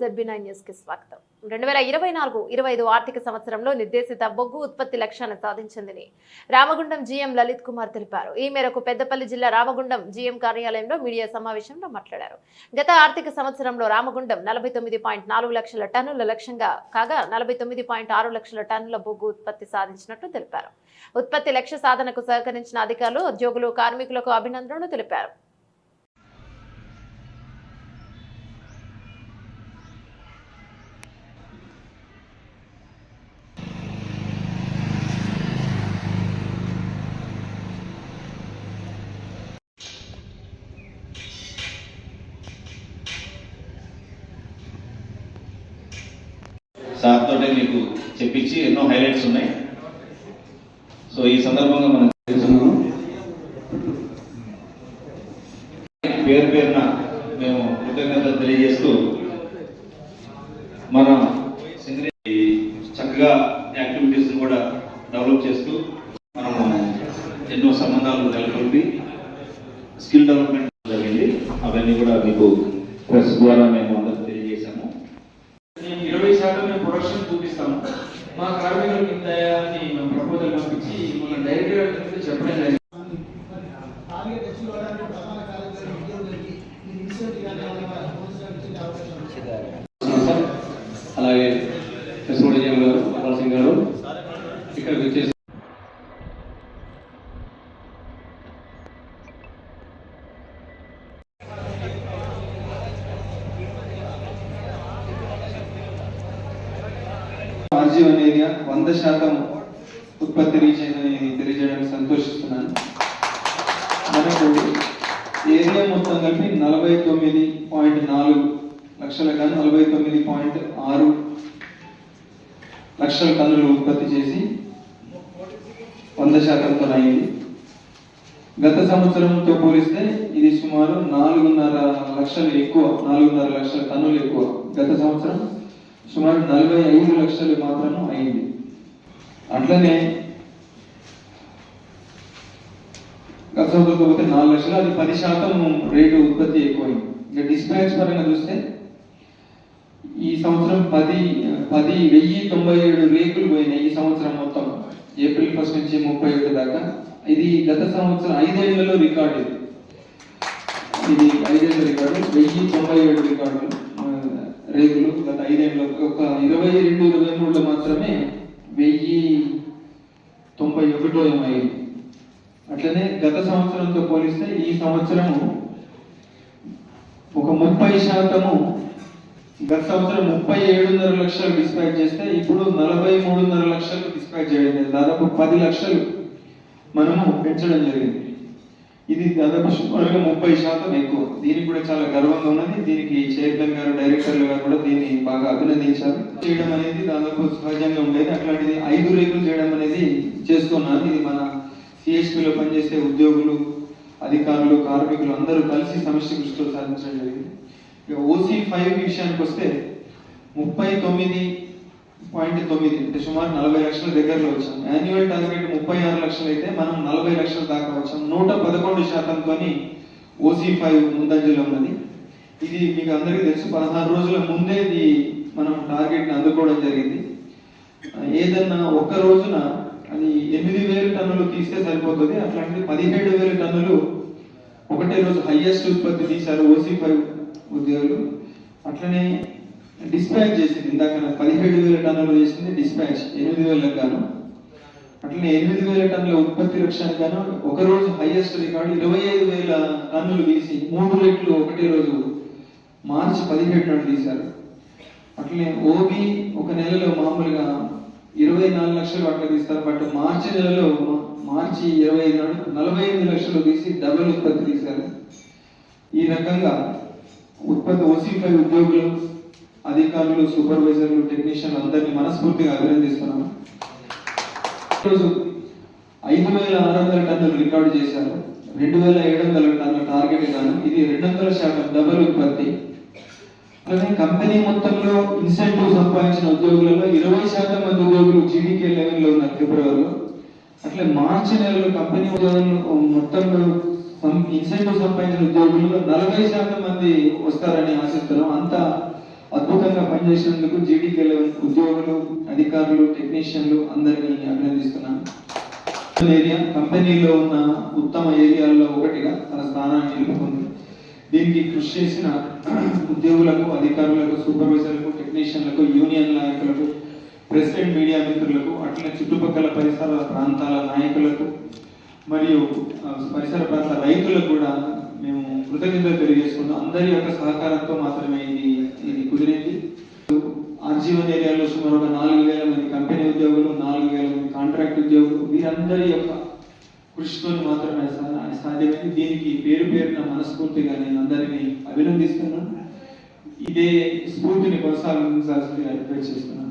ZB nine న్యూస్కి స్వాగతం. రెండు వేల ఇరవై నాలుగు ఇరవై ఐదు ఆర్థిక సంవత్సరంలో నిర్దేశిత బొగ్గు ఉత్పత్తి లక్ష్యాన్ని సాధించిందని రామగుండం జీఎం లలిత్ కుమార్ తెలిపారు. ఈ మేరకు పెద్దపల్లి జిల్లా రామగుండం జీఎం కార్యాలయంలో మీడియా సమావేశంలో మాట్లాడారు. గత ఆర్థిక సంవత్సరంలో రామగుండం నలభై తొమ్మిది పాయింట్ నాలుగు లక్షల టన్నుల లక్ష్యంగా కాగా నలభై తొమ్మిది పాయింట్ ఆరు లక్షల టన్నుల బొగ్గు ఉత్పత్తి సాధించినట్లు తెలిపారు. ఉత్పత్తి లక్ష్య సాధనకు సహకరించిన అధికారులు ఉద్యోగులు కార్మికులకు అభినందనలు తెలిపారు. సార్ తోటే మీకు చెప్పించి ఎన్నో హైలైట్స్ ఉన్నాయి. సో ఈ సందర్భంగా మనం తెలుసుకున్నాము పేరు పేరున మేము కృతజ్ఞతలు తెలియజేస్తూ మన చక్కగా యాక్టివిటీస్ కూడా డెవలప్ చేస్తూ మనము ఎన్నో సంబంధాలు నెలకొల్పి స్కిల్ డెవలప్మెంట్ జరిగింది. అవన్నీ కూడా మీకు ప్రెస్ ద్వారా మేము అందరికి తెలియజేశాము మేము ఇరవై శాతం మేము ప్రొడక్షన్ చూపిస్తాము. మా కార్మికులకు ఇంత అని మేము ప్రపోజల్ పంపించి మన డైరెక్టర్ గారికి చెప్పడం జరిగింది. ప్రధాన కార్యదర్శి ఉద్యోగులకి ఈ అవకాశం ఉంది. అలాగే కృష్ణమూర్తి గారు అమర్ సింగ్ గారు ఇక్కడికి వచ్చేసి ఆర్జీవన్ ఏరియా వంద శాతం ఉత్పత్తి రీచ్ అయిందని తెలియజేయడానికి సంతోషిస్తున్నాను. మనకు ఏరియా మొత్తం కలిపి నలభై తొమ్మిది పాయింట్ నాలుగు లక్షల టన్ నలభై తొమ్మిది పాయింట్ ఆరు లక్షల టన్నులు ఉత్పత్తి చేసి వంద శాతంతో అయింది. గత సంవత్సరంతో పోలిస్తే ఇది సుమారు నాలుగున్నర లక్షలు ఎక్కువ నాలుగున్నర లక్షల టన్నులు ఎక్కువ. గత సంవత్సరం సుమారు నలభై ఐదు లక్షలు మాత్రం అయింది. అట్లనే గత సంవత్సరంతో పోతే నాలుగు లక్షలు అది పది శాతం రేటు ఉత్పత్తి ఎక్కువైంది. ఇక డిస్పాచ్ పరంగా చూస్తే ఈ సంవత్సరం పది పది వెయ్యి తొంభై ఏడు రేకులు పోయినాయి ఈ సంవత్సరం మొత్తం. ఏప్రిల్ ఫస్ట్ నుంచి ముప్పై ఏడు దాకా. ఇది గత సంవత్సరం ఐదేళ్ళలో రికార్డు ఇది. ఇది ఐదేళ్ళ రికార్డు వెయ్యి తొంభై ఏడు రికార్డులు రేకులు గత ఐదేళ్ళు ఒక ఇరవై రెండు ఇరవై మూడులో మాత్రమే తొంభై అయింది అట్లనే గత సంవత్సరంతో పోలిస్తే ఈ సంవత్సరము ఒక ముప్పై శాతము గత సంవత్సరం ముప్పై ఏడున్నర లక్షలు డిస్పాచ్ చేస్తే ఇప్పుడు నలభై మూడున్నర లక్షలు డిస్పాచ్ చేయడం దాదాపు పది లక్షలు మనము పెంచడం జరిగింది. ఇది దాదాపు సుమారుగా ముప్పై శాతం ఎక్కువ. దీనికి కూడా చాలా గర్వంగా ఉన్నది. దీనికి చైర్మన్ గారు డైరెక్టర్లు గారు కూడా దీన్ని బాగా అభినందించారు. చేయడం అనేది దాదాపు సహజంగా ఉండేది. అట్లాంటిది ఐదు రేకులు చేయడం అనేది చేస్తున్నాను ఇది మన సిఎస్పిలో పనిచేసే ఉద్యోగులు అధికారులు కార్మికులు అందరూ కలిసి సమస్య దృష్టిలో సాధించడం జరిగింది. ఇక ఓసీ ఫైవ్ విషయానికి వస్తే ముప్పై తొమ్మిది పాయింట్ తొమ్మిది. అంటే సుమారు నలభై లక్షల దగ్గరలో వచ్చాం యాన్యువల్ టార్గెట్ ముప్పై ఆరు లక్షలు అయితే మనం నలభై లక్షల దాకా వచ్చాం. నూట పదకొండు శాతంతోని ఓసీ ఫైవ్ ముందంజలో ఉన్నది. ఇది మీకు అందరికీ తెలుసు. పదహారు రోజుల ముందే ఇది మనం టార్గెట్ని అందుకోవడం జరిగింది. ఏదన్నా ఒక్క రోజున అది ఎనిమిది వేలు టన్నులు తీస్తే సరిపోతుంది. అట్లాంటిది పదిహేడు వేల టన్నులు ఒకటే రోజు హైయెస్ట్ ఉత్పత్తి తీశారు ఓసీ ఫైవ్ ఉద్యోగులు. అట్లనే డిస్పాచ్ చేసింది. ఇందాక పదిహేడు వేల టన్నులు చేసింది డిస్పాచ్ ఎనిమిది వేలకు గాను. అట్లనే ఎనిమిది వేల టన్నుల ఉత్పత్తి లక్ష్యానికి గాను ఒక రోజు హైయెస్ట్ రికార్డు ఇరవై ఐదు వేల టన్నులు తీసి మూడు రెట్లు ఒకటే రోజు మార్చి పదిహేడు నాడు తీశారు. అట్లనే ఓబీ ఒక నెలలో మామూలుగా ఇరవై నాలుగు లక్షలు అట్లా తీస్తారు. బట్ మార్చి నెలలో మార్చి ఇరవై ఐదు నాడు నలభై ఎనిమిది లక్షలు తీసి డబుల్ ఉత్పత్తి తీశారు. ఈ రకంగా ఉత్పత్తి ఓసీపై ఉద్యోగులు అధికారులు సూపర్వైజర్లు టెక్నీషియన్లు అందరినీ మనస్ఫూర్తిగా అభినందిస్తున్నాను ఈరోజు ఐదు వేల ఆరు వందల టన్నులు రికార్డు చేశారు. రెండు వేల ఏడు వందల టన్నుల టార్గెట్ గాను ఇది రెండు వందల శాతం డబుల్ ఉత్పత్తి. అలాగే కంపెనీ మొత్తంలో ఇన్సెంటివ్ సంపాదించిన ఉద్యోగులలో ఇరవై శాతం మంది ఉద్యోగులు జీడీకే లెవెల్లో ఉన్నారు ఫిబ్రవరిలో. అట్లే మార్చి నెలలో కంపెనీ ఉద్యోగులు మొత్తంలో ఇన్సెంటివ్ సంపాదించిన ఉద్యోగులలో నలభై శాతం మంది వస్తారని ఆశిస్తున్నాం. అంత అద్భుతంగా పనిచేసినందుకు జీడీకి ఉద్యోగులు అధికారులు టెక్నీషియన్లు అందరినీ అభినందిస్తున్నాను. ఏరియా కంపెనీలో ఉన్న ఉత్తమ ఏరియాల్లో ఒకటిగా తన స్థానాన్ని నిలుపుకుంది. దీనికి కృషి చేసిన ఉద్యోగులకు అధికారులకు సూపర్వైజర్లకు టెక్నీషియన్లకు యూనియన్ నాయకులకు ప్రెసిడెంట్ మీడియా మిత్రులకు అట్లనే చుట్టుపక్కల పరిసర ప్రాంతాల నాయకులకు మరియు పరిసర ప్రాంత రైతులకు కూడా మేము కృతజ్ఞతలు తెలియజేసుకుంటాం అందరి యొక్క సహకారంతో మాత్రమే ఇది కుదిరింది. ఆర్జీవన్ ఏరియాలో సుమారు ఒక నాలుగు వేల మంది కంపెనీ ఉద్యోగులు నాలుగు వేల మంది కాంట్రాక్ట్ ఉద్యోగులు. వీరందరి యొక్క కృషితో మాత్రమే సాధ్యమైంది. దీనికి పేరు పేరున మనస్ఫూర్తిగా నేను అందరినీ అభినందిస్తున్నాను. ఇదే స్ఫూర్తిని కొనసాగించాల్సిందిగా రిక్వెస్ట్ చేస్తున్నాను.